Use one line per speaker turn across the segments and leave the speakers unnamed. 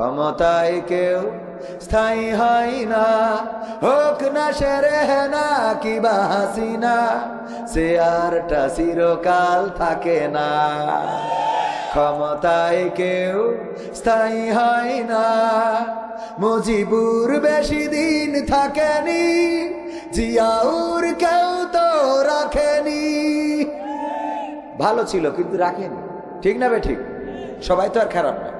ক্ষমতায় কেউ স্থায়ী হয় না। হোক না সেরে না কিবা হাসিনা, সে আরটা চিরকাল থাকে না। ক্ষমতায় কেউ স্থায়ী হয় না। মুজিবুর বেশি দিন থাকেনি, জিয়াউর কেউ তো রাখেনি। ভালো ছিল, কিন্তু রাখেনি। ঠিক না বে ঠিক? সবাই তো আর খারাপ না।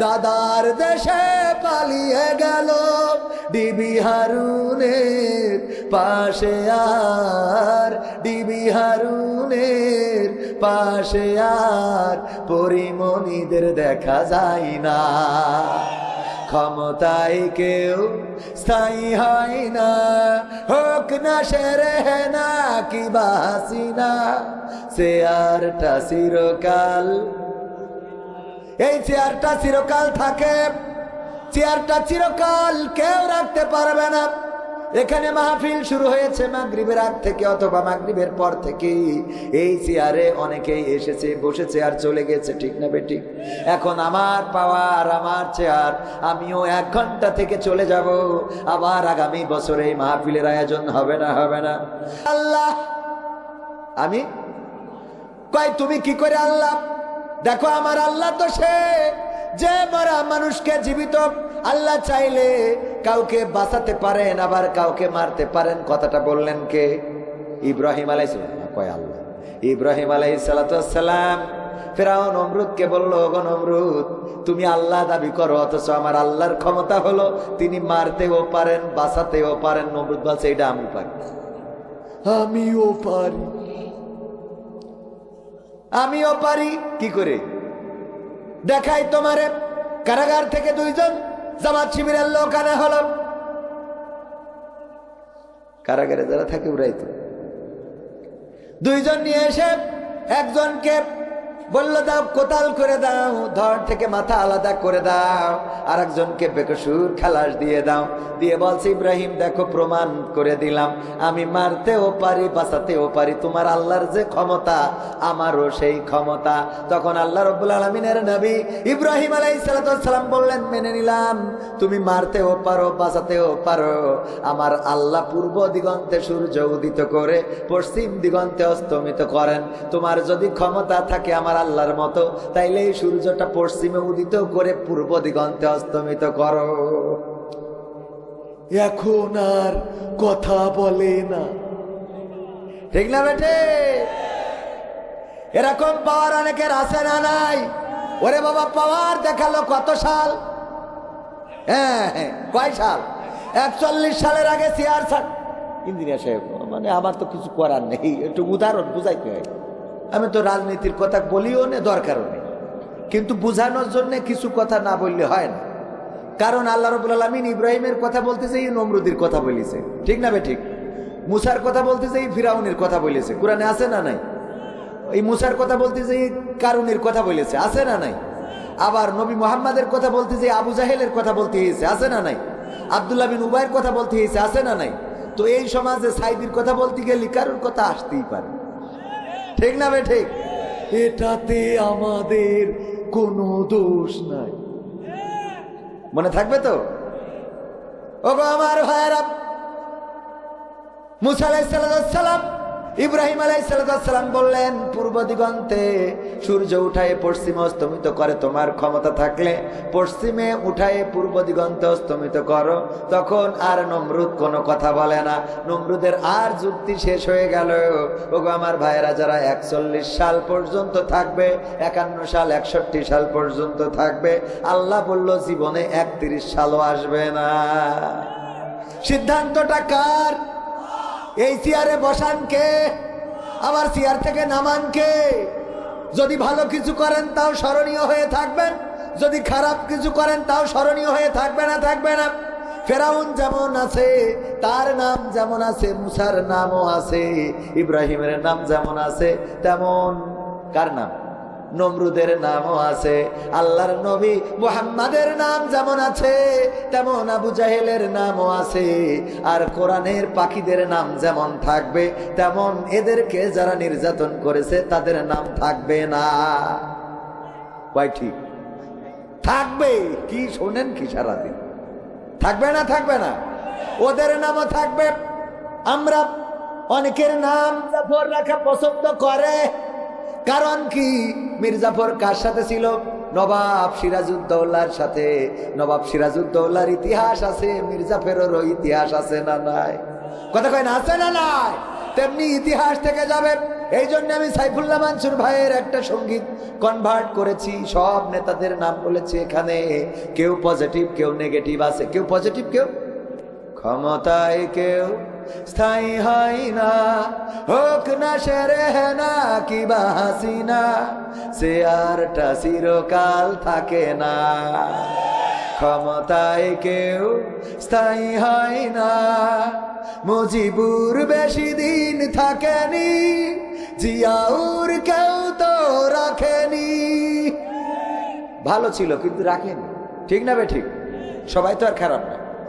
দাদার দেশে পালিয়ে গেল ডিবি হারুনের পাশে আর, ডিবি হারুনের পাশে আর, পরিমণিদের দেখা যায় না। ক্ষমতায় কেউ স্থায়ী হয় না, হোক না সেরে না কি বাসিনা, সে আরটা চিরকাল এই চেয়ারটা চিরকাল থাকে। চেয়ারটা চিরকাল কেউ রাখতে পারবে না। এখানে মাহফিল শুরু হয়েছে মাগরিবের আগ থেকে অথবা মাগরিবের পর থেকে এই চেয়ারে অনেকেই এসেছে, বসেছে আর চলে গেছে, ঠিক না বেঠিক এখন আমার পাওয়ার, আমার চেয়ার, আমিও এক ঘণ্টা থেকে চলে যাব। আবার আগামী বছরে এই মাহফিলের আয়োজন হবে না হবে না। আল্লাহ, আমি? কয়, তুমি কি করে আল্লাহ? দেখো আমার আল্লাহ তো সে যে মরা মানুষকে জীবিত। আল্লাহ চাইলে কাউকে বাঁচাতে পারেন, আবার কাউকে মারতে পারেন। কথাটা বললেন কে? ইব্রাহিম আলাইসালাম কয় আল্লাহ? ইব্রাহিম আলাই সালাতাম ফেরাউন অমরুদকে বলল গো নমরুদ, তুমি আল্লাহ দাবি করো, অথচ আমার আল্লাহর ক্ষমতা হলো তিনি মারতেও পারেন, বাঁচাতেও পারেন। নমরুদ বলছে, এটা আমি পারি। আমিও পারি। আমিও পারি। কি করে? দেখাই তোমারে। কারাগার থেকে দুইজন জামাত শিবিরের লোক আনা হলো। কারাগারে যারা থাকে ওরাই তো। দুইজন নিয়ে এসে একজনকে বলল, দাও কোতাল করে দাও, ধর থেকে মাথা আলাদা করে দাও আর একজনকে বেকসুর খালাস দিয়ে দাও। দিয়ে বলছে, ইব্রাহিম, দেখো, প্রমাণ করে দিলাম, আমি মারতেও পারি, বাঁচাতেও পারি, তোমার আল্লাহর যে ক্ষমতা, আমারও সেই ক্ষমতা। তখন আল্লাহ রব্বুল আলমিনের নবী ইব্রাহিম আলাই সালাম বললেন, মেনে নিলাম, তুমি মারতেও পারো, বাঁচাতেও পারো। আমার আল্লাহ পূর্ব দিগন্তে সূর্য উদিত করে পশ্চিম দিগন্তে অস্তমিত করেন। তোমার যদি ক্ষমতা থাকে, আমার আল্লাহর মতো। তাইলে এই সূর্যটা পশ্চিমে উদিত করে পূর্ব দিগন্তে অস্তমিত করো। এখন আর কথা বলে না। ঠিক না বেটে এরকম পাওয়ার অনেকের আছে না নাই? ওরে বাবা, পাওয়ার দেখাল কত সাল? হ্যাঁ হ্যাঁ কয় সাল? একচল্লিশ সালের আগে চেয়ার সাল ইঞ্জিনিয়ার সাহেব মানে আমার তো কিছু করার নেই। একটু উদাহরণ বুঝাইতে হয়। আমি তো রাজনীতির কথা বলিও না, দরকারও নেই। কিন্তু বুঝানোর জন্য কিছু কথা না বললে হয় না। কারণ আল্লাহ রবুল আলমিন ইব্রাহিমের কথা বলতে যে নমরুদির কথা বলেছে। ঠিক না বে ঠিক? মুসার কথা বলতে যে ফিরাউনের কথা বলেছে। কোরআনে আছে না নাই? এই মুসার কথা বলতে যে কারুনের কথা বলেছে। আছে না নাই? আবার নবী মোহাম্মদের কথা বলতে যে আবু জাহেলের কথা বলতে হয়েছে আছে না নাই? আবদুল্লাহ বিন উবাইয়ের কথা বলতে হয়েছে আছে না নাই? তো এই সমাজে সাইদির কথা বলতে গেলে কারোর কথা আসতেই পারে ঠিক না বে ঠিক? এটাতে আমাদের কোনো দোষ নাই। মনে থাকবে তো? ও গো আমার ভাইয়েরা মুসা আলাইসালাম ইব্রাহিম আলাইসালাম বললেন, পূর্ব দিগন্তে সূর্য উঠায় পশ্চিমে অস্তমিত করে তোমার ক্ষমতা থাকলে, পশ্চিমে উঠায় পূর্ব দিগন্তে অস্তমিত করো। তখন আর নমরুদ কোনো কথা বলে না। নমরুদের আর যুক্তি শেষ হয়ে গেল। ওগো আমার ভাইয়েরা, যারা একচল্লিশ সাল পর্যন্ত থাকবে, একান্ন সাল, একষট্টি সাল পর্যন্ত থাকবে, আল্লাহ বলল, জীবনে একত্রিশ সালও আসবে না। সিদ্ধান্তটা কার? এই চেয়ারে বসান কে? আবার চেয়ার থেকে নামান কে? যদি ভালো কিছু করেন তাও স্মরণীয় হয়ে থাকবেন। যদি খারাপ কিছু করেন তাও স্মরণীয় হয়ে থাকবে না থাকবে না। ফেরাউন যেমন আছে, তার নাম যেমন আছে, মুসার নামও আছে, ইব্রাহিমের নাম যেমন আছে, তেমন কার নাম? নমরুদের নামও আছে। আল্লাহর নবী মুহাম্মাদের নাম যেমন আছে, তেমন আবু জাহেলের নামও আছে। আর কোরআনের পাখিদের নাম যেমন থাকবে, তেমন এদেরকে যারা নির্যাতন করেছে, তাদের নাম থাকবে না। কয় ঠিক? থাকবে। কি শোনেন কি সারাদিন? থাকবে না থাকবে না? ওদের নামও থাকবে। আমরা অনেকের নাম জাফর রাখা পছন্দ করে। কারণ কি? মির্জাফর কার সাথে ছিল? নবাব সিরাজউদ্দৌলার সাথে। নবাব সিরাজউদ্দৌলার ইতিহাস আছে মির্জাফেরও ইতিহাস আছে না নাই? কথা কয় না, আছে না নাই? তেমনি ইতিহাস থেকে যাবে। এই জন্য আমি সাইফুল্লাহ মানসুর ভাইয়ের একটা সংগীত কনভার্ট করেছি। সব নেতাদের নাম বলেছি এখানে। কেউ পজিটিভ কেউ নেগেটিভ আছে। কেউ পজিটিভ কেউ? ক্ষমতায় কেউ স্থায়ী হয় না। হোক না সেরে না, কি বা হাসিনা, সে আরটা চিরকাল থাকে না। ক্ষমতায় কেউ স্থায়ী হয় না। মুজিবুর বেশি দিন থাকেনি, জিয়াউর কেউ তো রাখেনি। ভালো ছিল, কিন্তু রাখেনি। ঠিক না বে ঠিক? সবাই তো আর খারাপ না।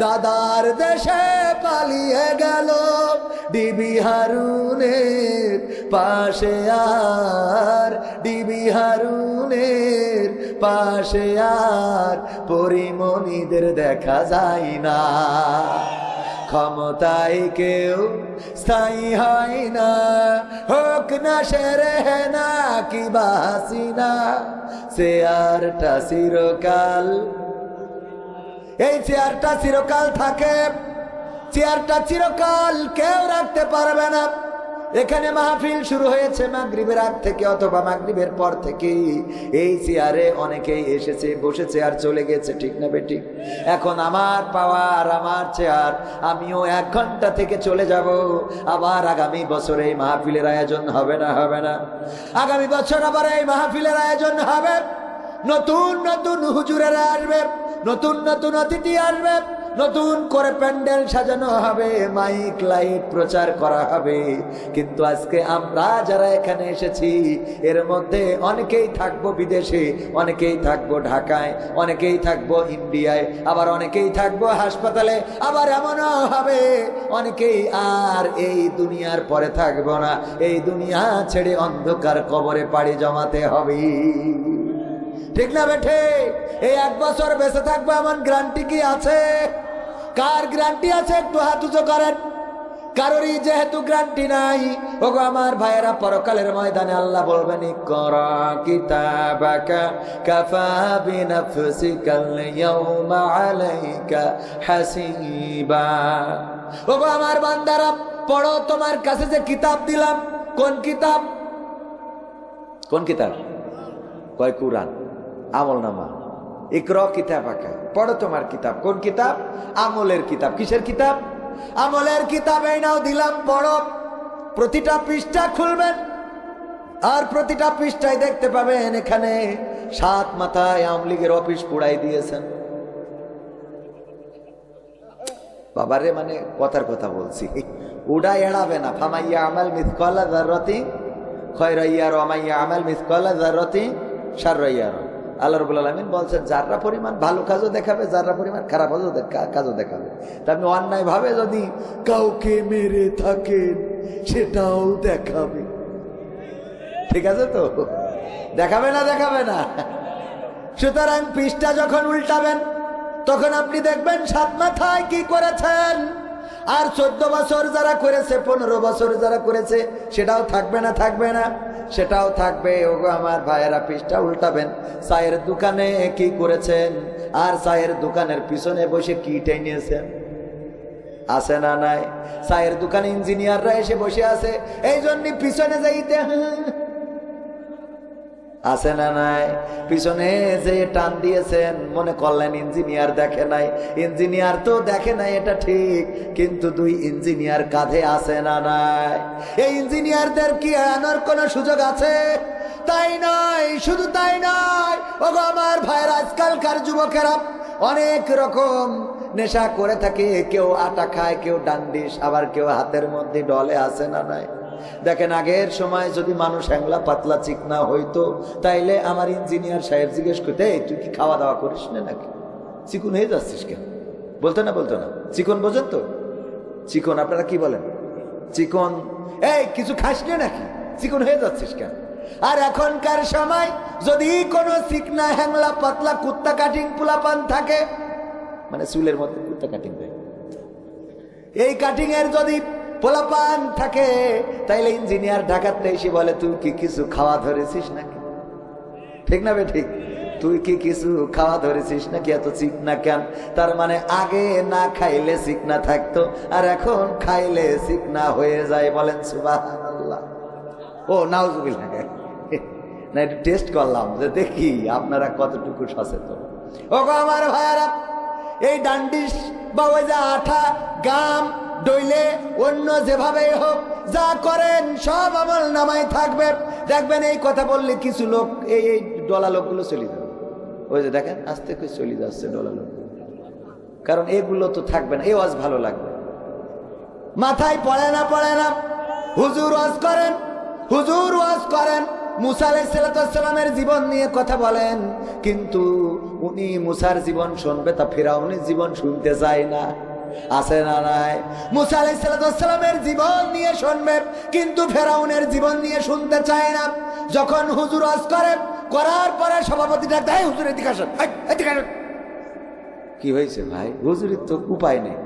দাদার দেশে পালিয়ে গেল ডিবি হারুনের পাশে আর, ডিবি হারুনের পাশে আর, পরিমণিদের দেখা যায় না। ক্ষমতায় কেউ স্থায়ী হয় না, হোক না সেরে না, কি বাসিনা সে আরটা চিরকাল এই চেয়ারটা চিরকাল থাকে। চেয়ারটা চিরকাল কেউ রাখতে পারবে না। এখানে মাহফিল শুরু হয়েছে মাগরিবের আগ থেকে অথবা মাগরিবের পর থেকে এই চেয়ারে অনেকেই এসেছে, বসেছে আর চলে গেছে, ঠিক না বেঠিক এখন আমার পাওয়ার, আমার চেয়ার, আমিও এক ঘণ্টা থেকে চলে যাব। আবার আগামী বছর এই মাহফিলের আয়োজন হবে না হবে না। আগামী বছর আবার এই মাহফিলের আয়োজন হবে। নতুন নতুন হুজুরেরা আসবে। নতুন নতুন অতিথি আসবে। নতুন করে প্যান্ডেল সাজানো হবে, মাইক, লাইট প্রচার করা হবে। কিন্তু আজকে আমরা যারা এখানে এসেছি, এর মধ্যে অনেকেই থাকব বিদেশে, অনেকেই থাকব ঢাকায়, অনেকেই থাকব ইন্ডিয়ায়, আবার অনেকেই থাকব হাসপাতালে, আবার এমনও হবে, অনেকেই আর এই দুনিয়ার পরে থাকব না। এই দুনিয়া ছেড়ে অন্ধকার কবরে পাড়ি জমাতে হবে ঠিক না বেঠে এই এক বছর বেঁচে থাকব এমন গ্যারান্টি কি আছে? কার গ্যারান্টি আছে একটু হাত উঁচু করেন। কারোরই যেহেতু গ্যারান্টি নাই, ওগো আমার ভাইয়েরা পরকালের ময়দানে আল্লাহ বলবেন ওগো আমার বান্দারা, পড়ো, তোমার কাছে যে কিতাব দিলাম, কোন কিতাব? কোন কিতাব? কয় কুরআন? আমল নামা। ইকর কিতাব আঁকা পড়ো তোমার কিতাব। কোন কিতাব? আমলের কিতাব। কিসের কিতাব? আমলের কিতাব এই নাও দিলাম, পড়ো। প্রতিটা পৃষ্ঠা খুলবেন। আর প্রতিটা পৃষ্ঠায় দেখতে পাবেন এখানে সাত মাথায় আওয়ামী লীগের অফিস পুড়াই দিয়েছেন। বাবারে মানে কথার কথা বলছি। উড়া এড়াবে না। ফামাইয়া আমাল মিসকলা জাররতি খয়রাইয়া রমাইয়া আমাল মিসকলা জাররতি সাররাইয়া র আল্লাহ রবুল আলমিন বলছেন, যাররা পরিমাণ ভালো কাজও দেখাবে, যাররা পরিমাণ খারাপ কাজও কাজও দেখাবে। তা আপনি অন্যায়ভাবে যদি কাউকে মেরে থাকেন, সেটাও দেখাবে। ঠিক আছে তো? দেখাবে না দেখাবে না? সুতরাং পৃষ্ঠা যখন উল্টাবেন, তখন আপনি দেখবেন সাত মাথায় কি করেছেন? আর চোদ্দ বছর যারা করেছে, পনেরো বছর যারা করেছে, সেটাও থাকবে না থাকবে না। সেটাও থাকবে। ওগো আমার ভাইয়েরা পিসটা উল্টাবেন। চায়ের দোকানে কি করেছেন? আর চায়ের দোকানের পিছনে বসে কি টেনিয়েছেন আছে না নাই? চায়ের দোকানে ইঞ্জিনিয়াররা এসে বসে আছে। এই জন্য পিছনে যাইতে আছে না নাই? পিছনে যে টান দিয়েছেন, মনে করলেন ইঞ্জিনিয়ার দেখে নাই। ইঞ্জিনিয়ার তো দেখে নাই এটা ঠিক, কিন্তু দুই ইঞ্জিনিয়ার কাঁধে আছে না নাই? এই ইঞ্জিনিয়ারদের কি এড়ানোর কোনো সুযোগ আছে? তাই নয় শুধু তাই নয় ওগো আমার ভাইয়ের, আজকালকার যুবকেরা, অনেক রকম নেশা করে থাকে। কেউ আটা খায়, কেউ ডান্ডিস, আবার কেউ হাতের মধ্যে ডলে আসে না নাই? দেখেন আগের সময় যদি মানুষ হ্যাংলা পাতলা চিকনা হইতো তাইলে আমার ইঞ্জিনিয়ার সাহেব জিজ্ঞেস করতে "এই, তুই কি খাওয়া দাওয়া করিস না নাকি? চিকুন হয়ে যাচ্ছিস কেন? বলতো না বলতো না। চিকন বোঝেন তো? চিকন আপনারা কি বলেন? চিকন। এই কিছু খাস না নাকি? চিকন হয়ে যাচ্ছিস কেন? আর এখনকার সময় যদি কোনো চিকনা হ্যাংলা পাতলা কুত্তা কাটিং পুলাপান থাকে মানে চুলের মধ্যে কুত্তা কাটিং দেয় এই কাটিং এর যদি পোলাপান থাকে, তাইলে ইঞ্জিনিয়ার ঢাকাতে এসে বলে, তুই কি কিছু খাওয়া ধরেছিস নাকি? ঠিক না ঠিক? তুই কি কিছু খাওয়া ধরেছিস নাকি? এত চিকনা কেন? তার মানে আগে না খাইলে চিকনা থাকতো, আর এখন খাইলে চিকনা হয়ে যায় বলেন সুবাহ ও, নাউজুবিল্লাহ। না, একটু টেস্ট করলাম যে দেখি আপনারা কতটুকু সচেতন। ও গো আমার ভাইয়ারা, এই ডান্ডিস বা ওই যে আঠা গাম ডইলে অন্য যেভাবে হোক, যা করেন, সব আমল নামায় থাকবে দেখবেন এই কথা বললে কিছু লোক, এই এই ডলা লোকগুলো চলে যাবে। ওই যে দেখেন আস্তে করে চলে যাচ্ছে ডলা লোক। কারণ এগুলো তো থাকবে না এই ওয়াজ ভালো লাগবে। মাথায় পড়ে না পড়ে না। হুজুর ওয়াজ করেন, হুজুর ওয়াজ করেন। মুসা আলাইসালামের জীবন নিয়ে কথা বলেন, কিন্তু উনি মুসার জীবন শুনবে তা ফেরাউনের জীবন শুনতে চায় না। আছে না নাই? মুসা আলাইসালামের জীবন নিয়ে শুনবে কিন্তু ফেরাউনের জীবন নিয়ে শুনতে চায় না। যখন হুজুর ওয়াজ করে করার পরে সভাপতি ডাক দেয় হুজুর এদিকে আসেন। কি হয়েছে ভাই? হুজুরের তো উপায় নেই।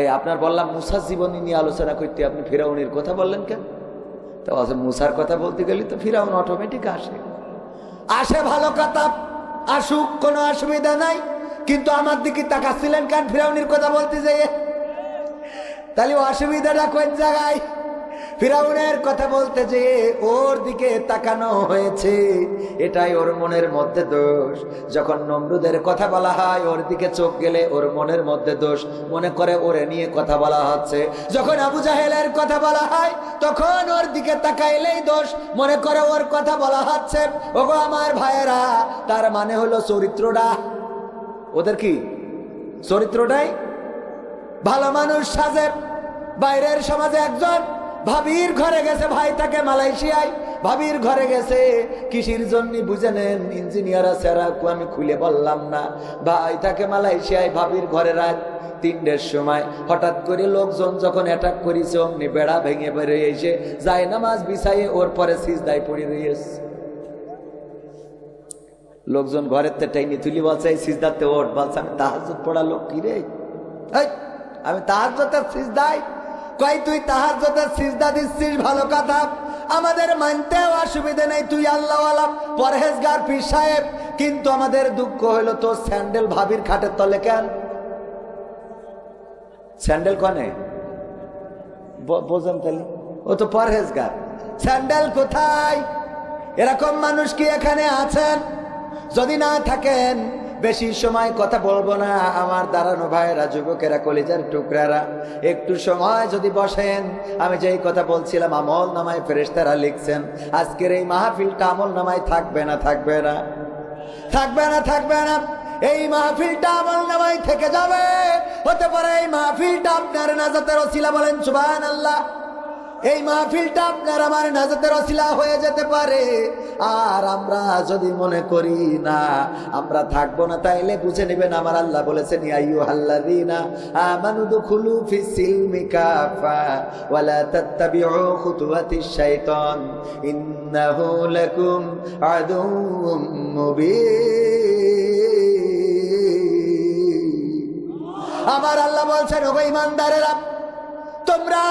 এই আপনার বললাম মুসার জীবনী নিয়ে আলোচনা করতে আপনি ফিরাউনের কথা বললেন কেন? তো আছে মুসার কথা বলতে গেলে তো ফিরাউন অটোমেটিক আসে। আসে ভালো কথা আসুক কোনো অসুবিধা নাই। কিন্তু আমার দিকে তাকাচ্ছিলেন কেন? ফিরাউনের কথা বলতে যাইয়ে তাহলে অসুবিধাটা কোন জায়গায়? ফিরাউনের কথা বলতে যে ওর দিকে তাকানো হয়েছে। এটাই ওর মনের মধ্যে দোষ। যখন নমরুদের কথা বলা হয়, ওর দিকে চোখ গেলে ওর মনের মধ্যে দোষ। মনে করে ওরে নিয়ে কথা বলা হচ্ছে। যখন আবু জাহেলের কথা বলা হয়, তখন ওর দিকে তাকাইলেই দোষ। মনে করে ওর কথা বলা হচ্ছে, ওগো আমার ভাইয়েরা, তার মানে হলো চরিত্রটা ওদের কি চরিত্রটাই? ভালো মানুষ সাজে বাইরের সমাজে একজন। ভাবির ঘরে গেছে ভাই তাকে মালয়েশিয়ায়। ভাবির ঘরে গেছে, কৃষির জন্য বুঝে নেন, ইঞ্জিনিয়ার আছে আমি খুলে বললাম না। ভাই তাকে মালয়েশিয়ায়, ভাবির ঘরে রাত তিনটের সময়। হঠাৎ করে লোকজন যখন অ্যাটাক করেছে, অমনি বেড়া ভেঙে বেরিয়ে এসে যায় নামাজ বিছাইয়ে ওর পরে সিজদায় পড়ে রয়েছে। লোকজন ঘরের তে টাইনি তুলি বলছে, এই সিজদাতে ওঠ। বলছে, আমি তাহাজুদ পড়া লোক কি রে? আমি তাহাজতের সিজদাই। কই তুই তাহাজতের সিজদা দিচ্ছিস? ভালো কথা। আমাদের মানতেও অসুবিধা নেই। তুই আল্লাহওয়ালা, পরহেজগার, পীর সাহেব। কিন্তু আমাদের দুঃখ হইল তোর স্যান্ডেল ভাবির খাটের তলে কেন? স্যান্ডেল কনে? বোঝেন তাহলে? ও তো পরহেজগার। স্যান্ডেল কোথায়? এরকম মানুষ কি এখানে আছেন? যদি না থাকেন, বেশি সময় কথা বলব না। আমার দাঁড়ানো ভাইয়েরা যুবকেরা, কলিজার টুকরারা, একটু সময় যদি বসেন, আমি যেই কথা বলছিলাম, আমল নামায় ফেরেশতারা লিখছেন, আজকের এই মাহফিলটা আমল নামায় থাকবে না থাকবে না। থাকবে না থাকবে না। এই মাহফিলটা আমল নামায় থেকে যাবে। হতে পারে এই মাহফিলটা আপনার নাজাতের ওসিলা বলেন সুবান আল্লাহ এই মাহফিলটা আপনার আমার নাজাতের অসিলা হয়ে যেতে পারে। আর আমরা যদি মনে করি না, আমরা থাকব না, তাইলে বুঝে নেবেন আমার আল্লাহ বলেছেন আইয়ু হাল্লাযীনা আমানু দুখুলু ফিস সিলমি কাফা ওয়ালা তাত্তাবিউ খুতুওয়াতিশ শাইতান, ইন্নাহু লাকুম আদুউম মুবিন। আমার আল্লাহ বলছেন ও ইমানদারেরা তোমরা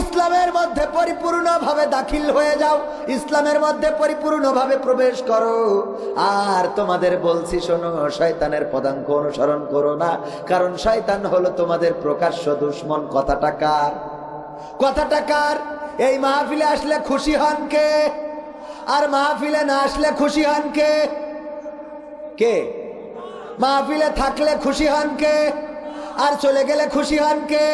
ইসলামের মধ্যে পরিপূর্ণভাবে দাখিল হয়ে যাও, ইসলামের মধ্যে পরিপূর্ণভাবে প্রবেশ করো। আর তোমাদের বলছি শোনো, শয়তানের পদাঙ্ক অনুসরণ করো না, কারণ শয়তান হলো তোমাদের প্রকাশ্য দুশ্মন। কথাটা কার? কথাটা কার? এই মাহফিলে আসলে খুশি হন কে? আর মাহফিলে না আসলে খুশি হন কে? কে? মাহফিলে থাকলে খুশি হন কে? আর চলে গেলে খুশি হন কে?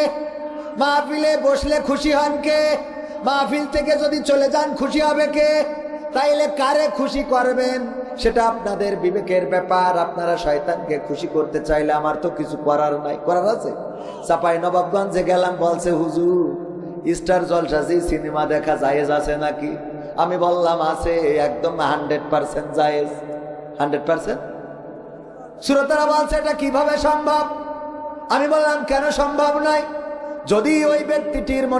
মাহফিলে বসলে খুশি হন কে? মাহফিল থেকে যদি চলে যান, খুশি হবে কে? তাইলে কারে খুশি করবেন? সেটা আপনাদের বিবেকের ব্যাপার। আপনারা শয়তানকে খুশি করতে চাইলে আমার তো কিছু করার নাই। করার আছে? চাপাই নবাবগঞ্জে গেলাম, বলছে, হুজুর, স্টার জলসাজি সিনেমা দেখা জায়েজ আছে নাকি? আমি বললাম, আছে, একদম হান্ড্রেড পার্সেন্ট জায়েজ। Hundred percent? শ্রোতারা বলছে, এটা কীভাবে সম্ভব? আমি বললাম, কেন সম্ভব নয়? যদি ওই ব্যক্তিটির মনে